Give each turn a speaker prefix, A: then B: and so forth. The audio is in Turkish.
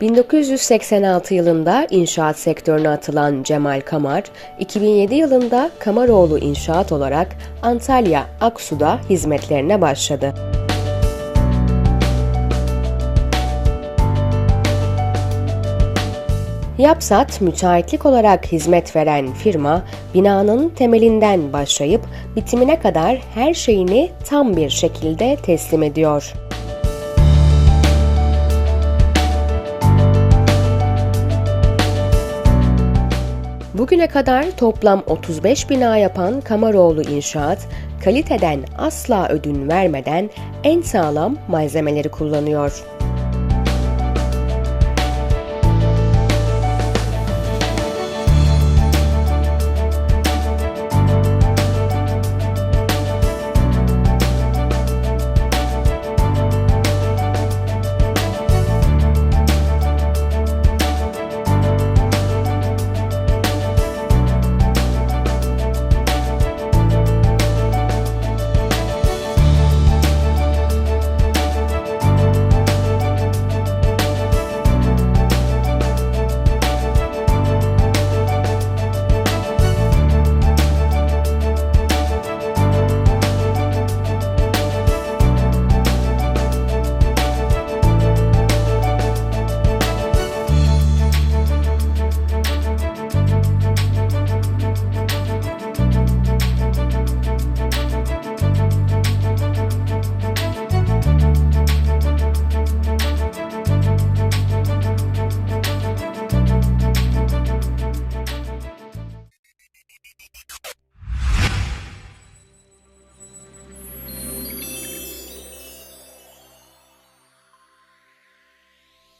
A: 1986 yılında inşaat sektörüne atılan Cemal Kamar, 2007 yılında Kamaroğlu İnşaat olarak Antalya Aksu'da hizmetlerine başladı. Yapsat, müteahhitlik olarak hizmet veren firma, binanın temelinden başlayıp bitimine kadar her şeyini tam bir şekilde teslim ediyor. Bugüne kadar toplam 35 bina yapan Kamaroğlu İnşaat, kaliteden asla ödün vermeden en sağlam malzemeleri kullanıyor.